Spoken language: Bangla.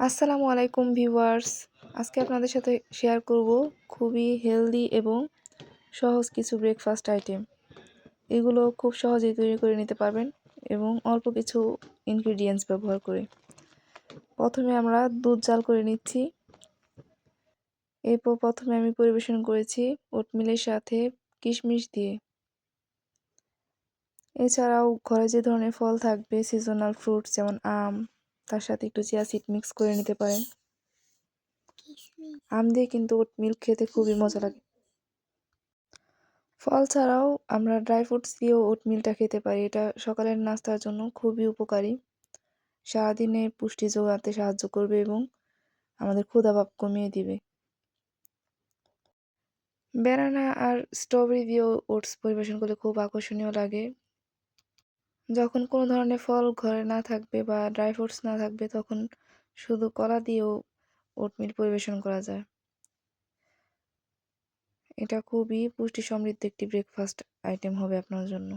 আসসালামু আলাইকুম ভিউয়ার্স। আজকে আপনাদের সাথে শেয়ার করব খুবই হেলদি এবং সহজ কিছু ব্রেকফাস্ট আইটেম। এগুলো খুব সহজেই তৈরি করে নিতে পারবেন এবং অল্প কিছু ইনগ্রিডিয়েন্টস ব্যবহার করে। প্রথমে আমরা দুধ জাল করে নিচ্ছি। এরপর প্রথমে আমি পরিবেশন করেছি ওটমিলের সাথে কিশমিশ দিয়ে। এছাড়াও ঘরে যে ধরনের ফল থাকবে সিজনাল ফ্রুটস যেমন আম তার সাথে একটু চিয়া সিড মিক্স করে নিতে পারেন। আম দিয়ে কিন্তু ওট মিল্ক খেতে খুবই মজা লাগে। ফল ছাড়াও আমরা ড্রাই ফ্রুটস দিয়েও ওট মিলটা খেতে পারি। এটা সকালের নাস্তার জন্য খুবই উপকারী। সারাদিনে পুষ্টি যোগাতে সাহায্য করবে এবং আমাদের ক্ষুধাভাব কমিয়ে দিবে। ব্যানানা আর স্ট্রবেরি দিয়েও ওটস পরিবেশন করলে খুব আকর্ষণীয় লাগে। যখন কোনো ধরনের ফল ঘরে না থাকবে বা ড্রাই ফ্রুটস না থাকবে, তখন শুধু কলা দিয়েও ওটমিল পরিবেশন করা যায়। এটা খুবই পুষ্টি সমৃদ্ধ একটি ব্রেকফাস্ট আইটেম হবে আপনার জন্য।